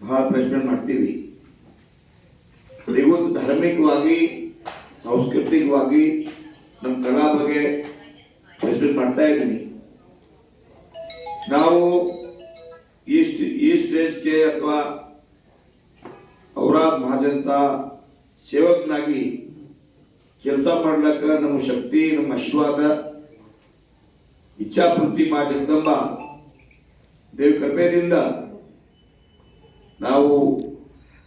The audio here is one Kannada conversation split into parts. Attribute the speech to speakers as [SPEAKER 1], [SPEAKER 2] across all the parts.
[SPEAKER 1] ಬಹಳ ಪ್ರಶ್ನೆ ಮಾಡ್ತೀವಿ. ಇವತ್ತು ಧಾರ್ಮಿಕವಾಗಿ, ಸಾಂಸ್ಕೃತಿಕವಾಗಿ ನಮ್ಮ ಕಲಾ ಬಗ್ಗೆ ಪ್ರಶ್ನೆ ಮಾಡ್ತಾ ಇದ್ದೀನಿ. ನಾವು ಈ ಈ ಸ್ಟೇಜ್ಗೆ ಅಥವಾ ಔರಾದ್ ಮಹಾಜಂತ ಸೇವಕನಾಗಿ ಕೆಲಸ ಮಾಡ್ಲಕ್ಕ ನಮ್ಮ ಶಕ್ತಿ, ನಮ್ಮ ಆಶೀರ್ವಾದ ಇಚ್ಛಾಪೂರ್ತಿ ಮಾ ಜಗದಂಬ ದೇವ ಕೃಪೆಯಿಂದ ನಾವು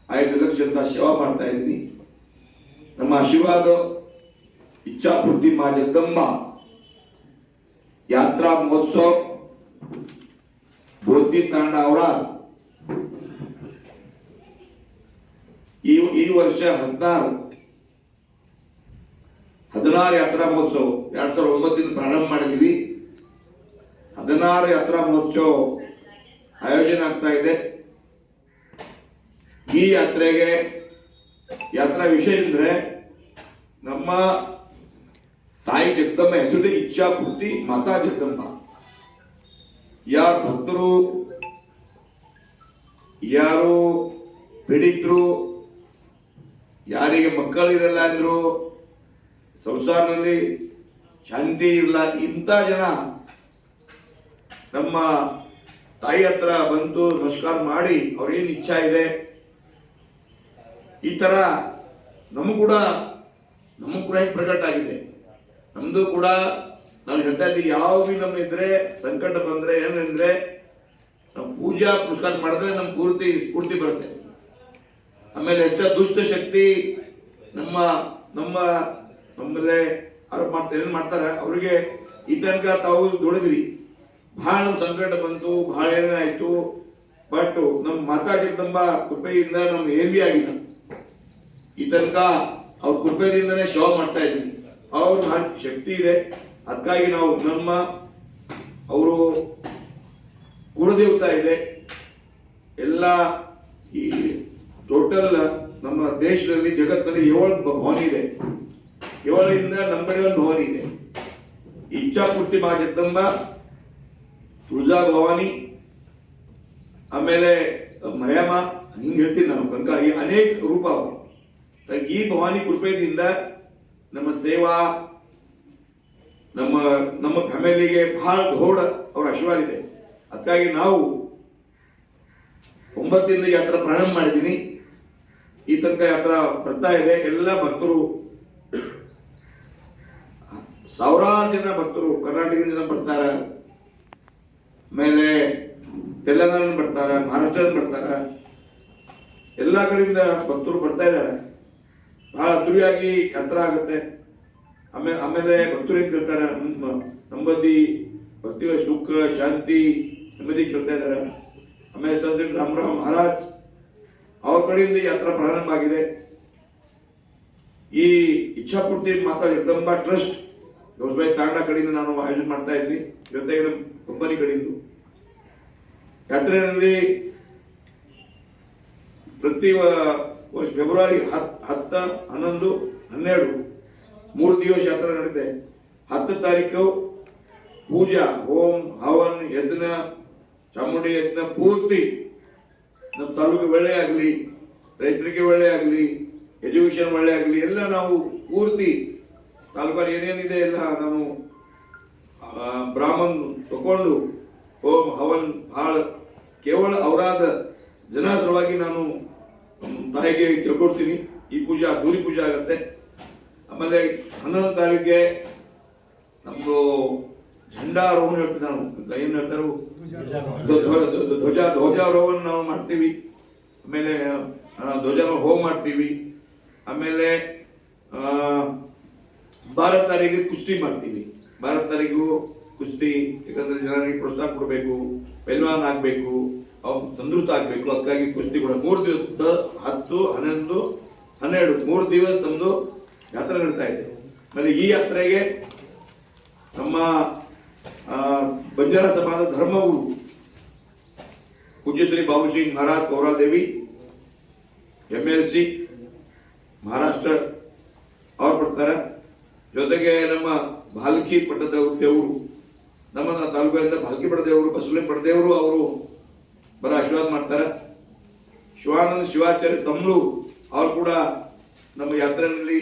[SPEAKER 1] ಐದು ಲಕ್ಷ ಸೇವಾ ಮಾಡ್ತಾ ಇದ್ದೀನಿ. ನಮ್ಮ ಆಶೀರ್ವಾದ ಇಚ್ಛಾಪೂರ್ತಿ ಮಾ ಜಗದಂಬ. ಯಾತ್ರಾ ಮಹೋತ್ಸವ ಬೋಧಿ ತಾಂಡ ಅವರ. ಈ ಈ ವರ್ಷ ಹದಿನಾರು ಹದಿನಾರು ಯಾತ್ರಾ ಮಹೋತ್ಸವ. ಎರಡ್ ಸಾವಿರದ ಒಂಬತ್ತರಿಂದ ಪ್ರಾರಂಭ ಮಾಡಿದ್ವಿ ಹದಿನಾರು ಯಾತ್ರಾ ಮಹೋತ್ಸವ ಆಯೋಜನೆ ಆಗ್ತಾ ಇದೆ. ಈ ಯಾತ್ರೆಗೆ ಯಾತ್ರಾ ವಿಷಯ ಅಂದ್ರೆ ನಮ್ಮ ತಾಯಿ ಜಗದಮ್ಮ ಇಚ್ಛಾ ಪೂರ್ತಿ ಮಾತಾ ಜಗದಮ್ಮ. ಯಾರು ಭಕ್ತರು, ಯಾರು ಪೀಡಿತರು ಯಾರಿಗೆ ಮಕ್ಕಳಿರಲ್ಲ ಅಂದ್ರು, ಸಂಸಾರದಲ್ಲಿ ಶಾಂತಿ ಇರಲ್ಲ ಇಂಥ ಜನ ನಮ್ಮ ತಾಯಿ ಹತ್ರ ಬಂತು ನಮಸ್ಕಾರ ಮಾಡಿ ಅವ್ರೇನು ಇಚ್ಛಾ ಇದೆ? ಈ ತರ ನಮಗೂ ಕೂಡ ನಮಗೂ ಕೂಡ ಪ್ರಕಟ ಆಗಿದೆ. ನಮ್ದು ಕೂಡ ನಾವು ಹೇಳ್ತಾ ಇದ್ದೀವಿ, ಯಾವ ಬಿ ನಮ್ಮ ಇದ್ರೆ, ಸಂಕಟ ಬಂದ್ರೆ ಏನಂದ್ರೆ ನಾವು ಪೂಜಾ ಪುರಸ್ಕಾರ ಮಾಡಿದ್ರೆ ನಮ್ಮ ಪೂರ್ತಿ, ಸ್ಫೂರ್ತಿ ಬರುತ್ತೆ. ಆಮೇಲೆ ಎಷ್ಟೋ ದುಷ್ಟ ಶಕ್ತಿ ನಮ್ಮ ನಮ್ಮ ನಮ್ಮಲ್ಲೇ ಆರೋಪ ಮಾಡ್ತಾರೆ ಏನ್ ಮಾಡ್ತಾರೆ, ಅವ್ರಿಗೆ ಈ ತನಕ ತಾವು ದುಡಿದ್ರಿ. ಬಹಳ ಸಂಕಟ ಬಂತು ಬಹಳ ಏನಾಯ್ತು ಬಟ್ ನಮ್ಮ ಮಾತಾ ಜಗದಂಬ ಕೃಪೆಯಿಂದ ನಮ್ಗೆ ಏನ್ ಬಿ ಆಗಿಲ್ಲ ಈ ತನಕ ಅವ್ರ ಕೃಪೆಯಿಂದನೇ ಶೋ ಮಾಡ್ತಾ ಇದ್ವಿ ಅವ್ರ ಶಕ್ತಿ ಇದೆ. ಅದಕ್ಕಾಗಿ ನಾವು ನಮ್ಮ ಅವರು ಕುಲದೇವತಾ ಇದೆ. ಎಲ್ಲ ಈ ಟೋಟಲ್ ನಮ್ಮ ದೇಶದಲ್ಲಿ, ಜಗತ್ತಲ್ಲಿ ಏಳು ಭವನ ಇದೆ. ಏಳರಿಂದ ಕಡೆ ಒಂದು ಭವನ ಇದೆ. ಇಚ್ಛಾಪೂರ್ತಿ ಮಾ ಜಗದಂಬ ತುಳಜಾ ಭವಾನಿ, ಆಮೇಲೆ ಮರ್ಯಾಮ ಹಿಂಗೆ ಹೇಳ್ತೀನಿ ನಾನು ಕಂಕ ಈ ಅನೇಕ ರೂಪ ಅವು. ಈ ಭವಾನಿ ಕೃಪೆಯಿಂದ ನಮ್ಮ ಸೇವಾ, ನಮ್ಮ ನಮ್ಮ ಫ್ಯಾಮಿಲಿಗೆ ಬಹಳ ದೊಡ್ಡ ಅವರ ಆಶೀರ್ವಾದ ಇದೆ. ಅದಕ್ಕಾಗಿ ನಾವು ಒಂಬತ್ತಿಂದ ಯಾತ್ರೆ ಪ್ರಾರಂಭ ಮಾಡಿದ್ದೀನಿ ಈ ತನಕ ಯಾತ್ರಾ ಬರ್ತಾ ಇದೆ. ಎಲ್ಲ ಭಕ್ತರು, ಸಾವಿರಾರು ಜನ ಭಕ್ತರು ಕರ್ನಾಟಕದಿಂದ ಬರ್ತಾರೆ. ಆಮೇಲೆ ತೆಲಂಗಾಣ ಬರ್ತಾರ ಮಹಾರಾಷ್ಟ್ರ ಬರ್ತಾರ. ಎಲ್ಲ ಕಡೆಯಿಂದ ಭಕ್ತರು ಬರ್ತಾ ಇದ್ದಾರೆ. ಬಹಳ ಅದ್ದೂರಿಯಾಗಿ ಯಾತ್ರ ಆಗುತ್ತೆ. ಆಮೇಲೆ ಆಮೇಲೆ ಭಕ್ತರು ಏನ್ ಕೇಳ್ತಾರೆ? ನಂಬದಿ ಭಕ್ತಿ ಸುಖ, ಶಾಂತಿ, ನೆಮ್ಮದಿ ಕೇಳ್ತಾ ಇದ್ದಾರೆ. ಆಮೇಲೆ ಸಂತ ರಾಮರಾವ್ ಮಹಾರಾಜ್ ಅವ್ರ ಕಡೆಯಿಂದ ಯಾತ್ರಾ ಪ್ರಾರಂಭ ಆಗಿದೆ. ಈ ಇಚ್ಛಾಪೂರ್ತಿ ಮಾತಾ ಜಗದಂಬಾ ಟ್ರಸ್ಟ್ ಗೌಸ್ಬಾಯಿ ತಾಂಡ ಕಡೆಯಿಂದ ನಾನು ಆಯೋಜನೆ ಮಾಡ್ತಾ ಇದ್ವಿ. ಜೊತೆಗೆ ನಮ್ಮ ಕಂಪನಿ ಕಡೆಯಿಂದ. ಯಾತ್ರೆಯಲ್ಲಿ ಪ್ರತಿ ವರ್ಷ ಫೆಬ್ರವರಿ ಹತ್, ಹತ್ತ, ಹನ್ನೊಂದು, ಹನ್ನೆರಡು, ಮೂರು ದಿವಸ ಯಾತ್ರೆ ನಡೆಯುತ್ತೆ ಹತ್ತು ತಾರೀಕು ಪೂಜಾ ಹೋಮ್ ಹವನ್, ಯಜ್ಞ, ಚಾಮುಂಡಿ ಯಜ್ಞ ಪೂರ್ತಿ. ನಮ್ಮ ತಾಲೂಕು ಒಳ್ಳೆ ಆಗಲಿ, ರೈತರಿಗೆ ಒಳ್ಳೆ ಆಗಲಿ ಎಜುಕೇಶನ್ ಒಳ್ಳೆ ಆಗಲಿ, ಎಲ್ಲ ನಾವು ಪೂರ್ತಿ ತಾಲೂಕಲ್ಲಿ ಏನೇನಿದೆ ಎಲ್ಲ ನಾನು ಬ್ರಾಹ್ಮಣ್ ತಗೊಂಡು ಹೋಮ್ ಹವನ್ ಭಾಳ ಕೇವಲ ಅವರಾದ ಜನ ಸಲುವಾಗಿ ನಾನು ತಾಯಿಗೆ ಕೇಳ್ಕೊಡ್ತೀನಿ. ಈ ಪೂಜೆ ಅದ್ದೂರಿ ಪೂಜೆ ಆಗುತ್ತೆ. ಆಮೇಲೆ ಹನ್ನೊಂದು ತಾರೀಕಿಗೆ ನಮ್ಮದು ಝಂಡಾರೋಹಣ ಹೇಳ್ತೀವಿ ನಾವು ಏನು ಹೇಳ್ತಾರೋ ಧ್ವ- ಧ್ವ- ಧ್ವ- ಧ್ವಜ ಧ್ವಜಾರೋಹಣ ನಾವು ಮಾಡ್ತೀವಿ. ಆಮೇಲೆ ಧ್ವಜ ಹೋಮ ಮಾಡ್ತೀವಿ. ಆಮೇಲೆ ಆ, ಭಾರತ್ ತಾರೀಕಿಗೆ ಕುಸ್ತಿ ಮಾಡ್ತೀವಿ ತಾರೀಕು ಕುಸ್ತಿ ಯಾಕಂದ್ರೆ ಜನರಿಗೆ ಪ್ರೋತ್ಸಾಹ ಕೊಡಬೇಕು ಪೆಲ್ವಾನ್ ಆಗ್ಬೇಕು ಅವ್ರು ತಂದೃತ ಆಗ್ಬೇಕು. ಅದಕ್ಕಾಗಿ ಕುಸ್ತಿ ಕೂಡ ಮೂರು ದಿವಸ ಹತ್ತು ಹನ್ನೊಂದು ಹನ್ನೆರಡು ಮೂರು ದಿವಸ ನಮ್ದು ಯಾತ್ರೆ ನಡೀತಾ ಇದೆ. ಆಮೇಲೆ ಈ ಯಾತ್ರೆಗೆ ನಮ್ಮ ಬಂಜಾರ ಸಮಾಜದ ಧರ್ಮಗುರು ಪೂಜ್ಯಶ್ರೀ Babu Singh Maharaj Pouradevi M L C Maharashtra ಅವ್ರು ಬರ್ತಾರೆ ಜೊತೆಗೆ ನಮ್ಮ ಭಾಲ್ಕಿ ಪಟ್ಟದ ದೇವರು, ನಮ್ಮ ತಾಲೂಕಿನಿಂದ ಭಾಲ್ಕಿ ಪಟ್ಟದೇವರು, ಬಸವಲಿಂಗ ಪಟ್ಟದೇವರು ಅವರು ಬರ ಆಶೀರ್ವಾದ ಮಾಡ್ತಾರೆ. ಶಿವಾನಂದ ಶಿವಾಚಾರ್ಯ ತಮ್ಮಳು ಅವ್ರು ಕೂಡ ನಮ್ಮ ಯಾತ್ರೆಯಲ್ಲಿ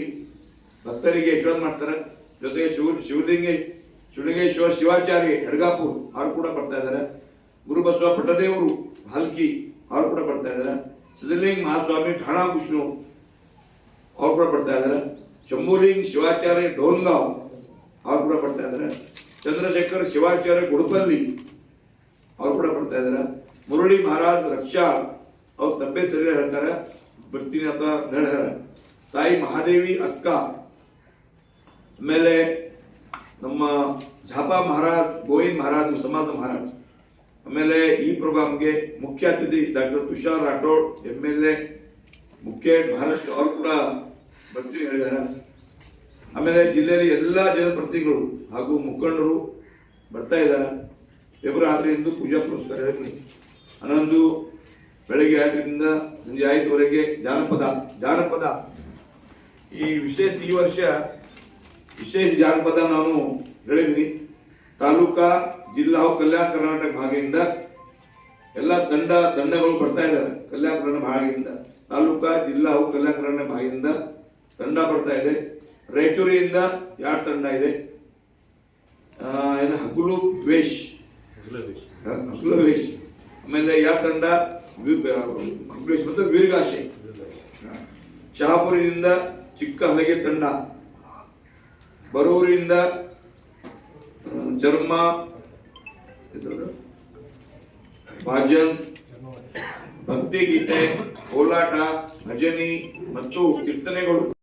[SPEAKER 1] ಭಕ್ತರಿಗೆ ಆಶೀರ್ವಾದ ಮಾಡ್ತಾರೆ. ಜೊತೆಗೆ ಶಿವ, ಶಿವಲಿಂಗ, ಶಿವಲಿಂಗೇಶ್ವರ ಶಿವಾಚಾರ್ಯ ಹೆಡ್ಗಾಪುರ್, ಅವರು ಕೂಡ ಬರ್ತಾ ಇದ್ದಾರೆ. ಗುರುಬಸವ ಪಟ್ಟದೇವರು, ಭಾಲ್ಕಿ, ಅವರು ಕೂಡ ಬರ್ತಾ ಇದ್ದಾರೆ. ಸಿದ್ಧಲಿಂಗ ಮಹಾಸ್ವಾಮಿ, ಠಾಣಾ ವಿಷ್ಣು, ಅವ್ರು ಕೂಡ ಬರ್ತಾ ಇದ್ದಾರೆ. ಶಂಭುಲಿಂಗ್ ಶಿವಾಚಾರ್ಯ ಡೋನ್ಗಾಂವ್ ಅವ್ರು ಕೂಡ ಬರ್ತಾ ಇದ್ದಾರೆ ಚಂದ್ರಶೇಖರ್ ಶಿವಾಚಾರ್ಯ ಗುಡುಪಲ್ಲಿ ಅವ್ರು ಕೂಡ ಬರ್ತಾ ಇದ್ದಾರೆ ಮುರಳಿ ಮಹಾರಾಜ್ ರಕ್ಷಾ ಅವ್ರ ತಬ್ಬೆ ಸರಿ ಹೇಳ್ತಾರೆ. ಬರ್ತೀನಿ ಅಂತ ಹೇಳ್ತಾರೆ. ತಾಯಿ ಮಹಾದೇವಿ ಅಕ್ಕ, ಆಮೇಲೆ ನಮ್ಮ ಝಾಪಾ ಮಹಾರಾಜ್, ಗೋವಿಂದ್ ಮಹಾರಾಜ್ ಸಮಾಜ ಮಹಾರಾಜ್. ಆಮೇಲೆ ಈ ಪ್ರೋಗ್ರಾಮ್ಗೆ ಮುಖ್ಯ ಅತಿಥಿ doctor Tushar Rathod, M L A ಮುಖ್ಯ ಮಹಾರಾಷ್ಟ್ರ ಅವರು ಕೂಡ ಬರ್ತೀವಿ ಹೇಳಿದ್ದಾರೆ. ಆಮೇಲೆ ಜಿಲ್ಲೆಯಲ್ಲಿ ಎಲ್ಲ ಜನಪ್ರತಿನಿಧಿಗಳು ಹಾಗೂ ಮುಖಂಡರು ಬರ್ತಾ ಇದ್ದಾರೆ. ಫೆಬ್ರವರಿ ಆರರಿಂದ ಪೂಜಾ ಪುರಸ್ಕಾರ ಹೇಳಿದ್ನಿ ಹನ್ನೊಂದು ಬೆಳಗ್ಗೆ ಎರಡರಿಂದ ಸಂಜೆ ಐದುವರೆಗೆ ಜಾನಪದ ಜಾನಪದ. ಈ ವಿಶೇಷ, ಈ ವರ್ಷ ವಿಶೇಷ ಜಾನಪದ ನಾನು ಹೇಳಿದ್ದೀನಿ. ತಾಲೂಕಾ, ಜಿಲ್ಲಾ ಕಲ್ಯಾಣ ಕರ್ನಾಟಕ ಭಾಗದಿಂದ ಎಲ್ಲ ತಂಡ, ತಂಡಗಳು ಬರ್ತಾ ಇದ್ದಾರೆ. ಕಲ್ಯಾಣ ಕರ್ನಾಟಕ ಭಾಗದಿಂದ. ತಾಲೂಕಾ, ಜಿಲ್ಲಾ ಕಲ್ಯಾಣ ಕರ್ನಾಟಕ ಭಾಗದಿಂದ ತಂಡ ಬರ್ತಾ ಇದೆ. ರಾಯಚೂರಿಯಿಂದ ಯಾರ ತಂಡ ಇದೆ? ಏನು, ಹಗುಲು ವೇಶ್ ಹಗುಲು ಆಮೇಲೆ ಯಾರ ತಂಡ? ಹಗುಲೇಶ್ ಮತ್ತು ವೀರಗಾಶೆ ಶಹಾಪುರಿನಿಂದ ಚಿಕ್ಕ ಹಲಗೆ ತಂಡ. ಬರೂರಿನಿಂದ ಜರ್ಮ ಚರ್ಮ ಭಕ್ತಿ ಭಾಜನ್ ಭಕ್ತಿಗೀತೆ ಕೋಲಾಟ, ಭಜನಿ ಮತ್ತು ಕೀರ್ತನೆಗಳು.